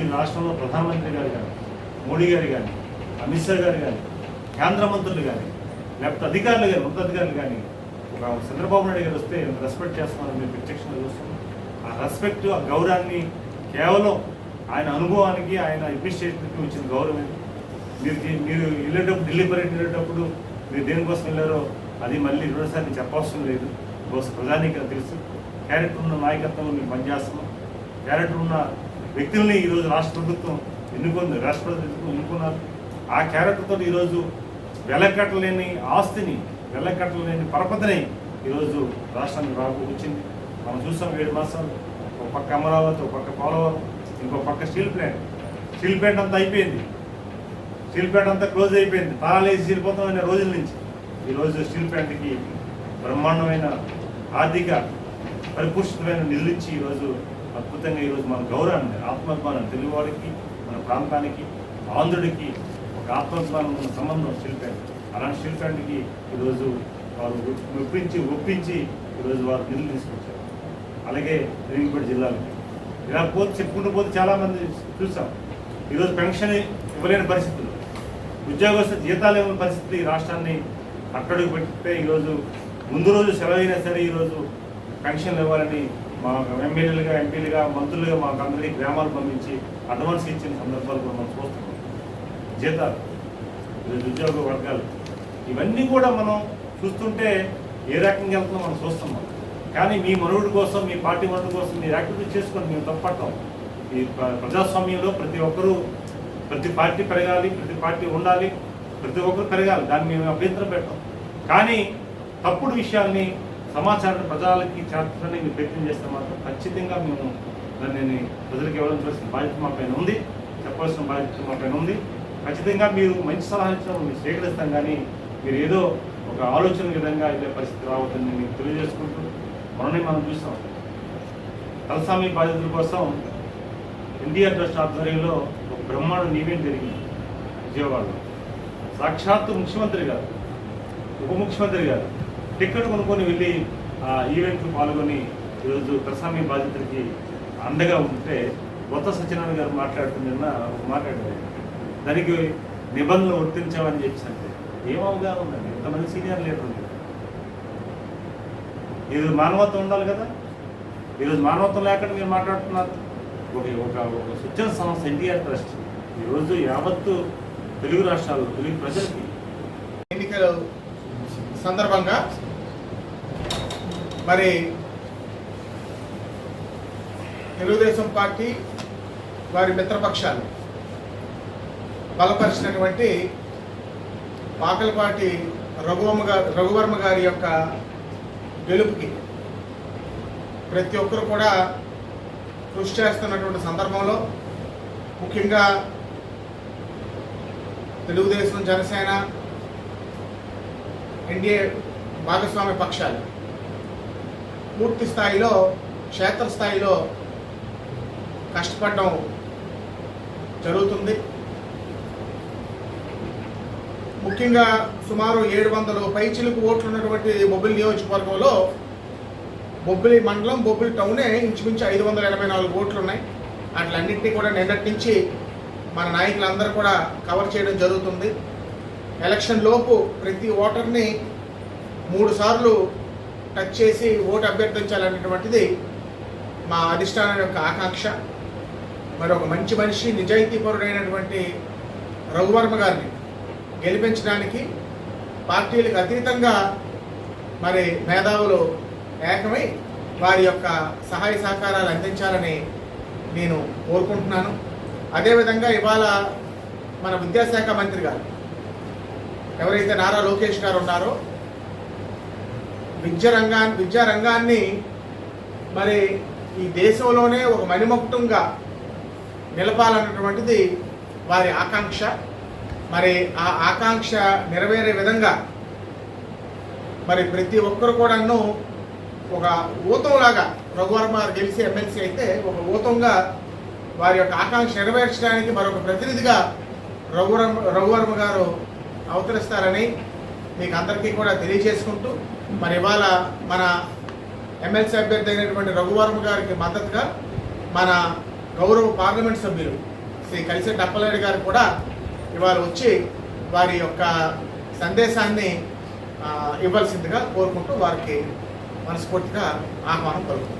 ఈ రాష్ట్రంలో ప్రధానమంత్రి గారు కానీ మోడీ గారు కానీ అమిత్ షా గారు కానీ కేంద్ర మంత్రులు కానీ లేకపోతే అధికారులు కానీ ఉన్నత అధికారులు కానీ ఒక చంద్రబాబు నాయుడు గారు వస్తే రెస్పెక్ట్ చేస్తున్నారని మేము ప్రత్యక్షంగా చూస్తున్నాం ఆ రెస్పెక్ట్ ఆ గౌరవాన్ని కేవలం ఆయన అనుభవానికి ఆయన అడ్మినిస్ట్రేషన్కి వచ్చిన గౌరవం మీరు మీరు వెళ్ళేటప్పుడు ఢిల్లీ పర్యటన వెళ్ళేటప్పుడు మీరు దేనికోసం వెళ్ళారో అది మళ్ళీ రెండోసారి చెప్పవసరం లేదు. బహుశా ప్రధానికి తెలుసు. క్యారెక్టర్ ఉన్న నాయకత్వం మేము పనిచేస్తున్నాం. క్యారెక్టర్ ఉన్న వ్యక్తుల్ని ఈరోజు రాష్ట్ర ప్రభుత్వం ఎన్నుకుంది రాష్ట్ర ప్రభుత్వం ఎన్నుకున్నారు? ఆ క్యారెక్టర్తో ఈరోజు వెలకట్టలేని ఆస్తిని వెలకట్టలేని పరపతిని ఈరోజు రాష్ట్రానికి రాకు వచ్చింది. మనం చూసాం ఏడు మాసాలు. ఒక పక్క అమరావతి ఒక పక్క పోలవరం ఇంకో పక్క స్టీల్ ప్లాంట్. స్టీల్ ప్లాంట్ అంతా అయిపోయింది. స్టీల్ ప్లాంట్ అంతా క్లోజ్ అయిపోయింది. తాళేసి వెళ్ళిపోతామనే రోజుల నుంచి ఈరోజు స్టీల్ ప్లాంట్కి బ్రహ్మాండమైన ఆర్థిక పరిపుష్టమైన నిధులు ఇచ్చి ఈరోజు అద్భుతంగా ఈరోజు మన గౌరవాన్ని ఆత్మాభిమానం తెలుగువాడికి మన ప్రాంతానికి ఆంధ్రుడికి ఒక ఆత్మాభిమానం ఉన్న సంబంధం స్టీల్ అలాంటి స్టీల్ ఈరోజు వారు ఒప్పించి ఒప్పించి ఈరోజు వారు నిధులు తీసుకొచ్చారు. అలాగే రేణిపేట జిల్లాలకి. ఇలా పోతే చెప్పుకుంటూ పోతే చాలామంది చూసాం. ఈరోజు పెన్షన్ ఇవ్వలేని పరిస్థితులు. ఉద్యోగస్తు జీతాలు ఇవ్వని పరిస్థితి ఈ రాష్ట్రాన్ని అట్టడుగు పెట్టితే ఈరోజు ముందు రోజు సెలవు అయినా సరే ఈరోజు పెన్షన్లు ఇవ్వాలని మా ఎమ్మెల్యేలుగా ఎంపీలుగా మంత్రులుగా మాకు అందరికీ గ్రామాలు పంపించి అడ్వాన్స్ ఇచ్చిన సందర్భాలు కూడా మనం చూస్తున్నాం. జీతాలు నిరుద్యోగ ఉద్యోగ వర్గాలు ఇవన్నీ కూడా మనం చూస్తుంటే ఏ రకంగా వెళ్తుందో మనం చూస్తున్నాం. కానీ మీ మనుగుడు కోసం మీ పార్టీ మనుగుడు కోసం మీరు యాక్టివిటీ చేసుకొని మేము తప్పట్టం ఈ ప్ర- ప్రజాస్వామ్యంలో ప్రతి ఒక్కరూ ప్రతి పార్టీ పెరగాలి ప్రతి పార్టీ ఉండాలి ప్రతి ఒక్కరు పెరగాలి. దాన్ని మేము అభ్యంతరం పెట్టాం. కానీ తప్పుడు విషయాల్ని సమాచారం ప్రజలకి చేర్చడానికి మీరు ప్రయత్నం చేస్తే మాత్రం ఖచ్చితంగా మేము దాన్ని ప్రజలకు ఇవ్వాల్సిన బాధ్యత మా పైన ఉంది. చెప్పాల్సిన బాధ్యత మా పైన ఉంది. ఖచ్చితంగా మీరు మంచి సలహా ఇచ్చిన మీరు స్వీకరిస్తాం కానీ మీరు ఏదో ఒక ఆలోచన విధంగా వెళ్ళే పరిస్థితి రావద్దని మీకు తెలియజేసుకుంటూ మొన్ననే మనం చూస్తాం. తలసామి బాధితుల కోసం ఎన్టీఆర్ ట్రస్ట్ ఆధ్వర్యంలో ఒక బ్రహ్మాండ ఈవెంట్ జరిగింది విజయవాడలో. సాక్షాత్తు ముఖ్యమంత్రి గారు ఉప ముఖ్యమంత్రి గారు టికెట్ కొనుక్కొని వెళ్ళి ఆ ఈవెంట్లో పాల్గొని ఈరోజు తలసామి బాధితులకి అండగా ఉంటే కొత్త సత్యనారాయణ గారు మాట్లాడుతుందన్న ఒక మాట్లాడారు దానికి నిబంధనలు వర్తించామని చెప్పేసి అంటే ఏం అవగాహన ఉందండి? ఎంతమంది సీనియర్ లీడర్ ఉంది ఈరోజు మానవత్వం ఉండాలి కదా? ఈరోజు మానవత్వం లేకుండా మీరు మాట్లాడుతున్నారు. ఒక ఒక ఒక సంస్థ ఎన్టీఆర్ ట్రస్ట్ ఈరోజు యావత్తు తెలుగు రాష్ట్రాలు తెలుగు ప్రజలకి ఎన్నికల సందర్భంగా మరి తెలుగుదేశం పార్టీ వారి మిత్రపక్షాలు బలపరిచినటువంటి పాకలపాటి రఘువర్మ గారు రఘువర్మ గారి యొక్క గెలుపుకి ప్రతి ఒక్కరు కూడా కృషి చేస్తున్నటువంటి సందర్భంలో ముఖ్యంగా తెలుగుదేశం జనసేన ఎన్డీఏ భాగస్వామ్య పక్షాలు పూర్తి స్థాయిలో క్షేత్రస్థాయిలో కష్టపడడం జరుగుతుంది. ముఖ్యంగా సుమారు ఏడు వందలు పైచిలుకు ఓట్లు ఉన్నటువంటి బొబ్బిలి నియోజకవర్గంలో బొబ్బిలి మండలం బొబ్బిలి టౌనే ఇంచుమించు ఐదు వందల ఎనభై నాలుగు ఓట్లు ఉన్నాయి వాటిలన్నింటినీ కూడా నిన్నటి నుంచి మన నాయకులందరూ కూడా కవర్ చేయడం జరుగుతుంది. ఎలక్షన్ లోపు ప్రతి ఓటర్ని మూడు సార్లు టచ్ చేసి ఓటు అభ్యర్థించాలనేటువంటిది మా అధిష్టానం యొక్క ఆకాంక్ష. మరి ఒక మంచి మనిషి నిజాయితీపరుడైనటువంటి రఘువర్మ గారిని గెలిపించడానికి పార్టీలకు అతీతంగా మరి మేధావులు ఏకమై వారి యొక్క సహాయ సహకారాలు అందించాలని నేను కోరుకుంటున్నాను. అదేవిధంగా ఇవాళ మన విద్యాశాఖ మంత్రి గారు ఎవరైతే నారా లోకేష్ గారు ఉన్నారో విద్య రంగాన్ని విద్యా రంగాన్ని మరి ఈ దేశంలోనే ఒక మణిమకుటంగా నిలపాలన్నటువంటిది వారి ఆకాంక్ష. మరి ఆ ఆకాంక్ష నెరవేరే విధంగా మరి ప్రతి ఒక్కరు కూడాను ఒక ఊతంలాగా రఘువర్మ గెలిచి ఎమ్మెల్సీ అయితే ఒక ఊతంగా వారి యొక్క ఆకాంక్ష నెరవేర్చడానికి మరొక ప్రతినిధిగా రఘువర్మ రఘువర్మ గారు అవతరిస్తారని మీకు అందరికీ కూడా తెలియజేసుకుంటూ మరి ఇవాళ మన ఎమ్మెల్సీ అభ్యర్థి అయినటువంటి రఘువర్మ గారికి మద్దతుగా మన గౌరవ పార్లమెంట్ సభ్యులు శ్రీ కలిసే అప్పలనాయుడు గారు కూడా ఇవాళ వచ్చి వారి యొక్క సందేశాన్ని ఇవ్వాల్సిందిగా కోరుకుంటూ వారికి మనస్ఫూర్తిగా ఆహ్వానం పలుకుతున్నాం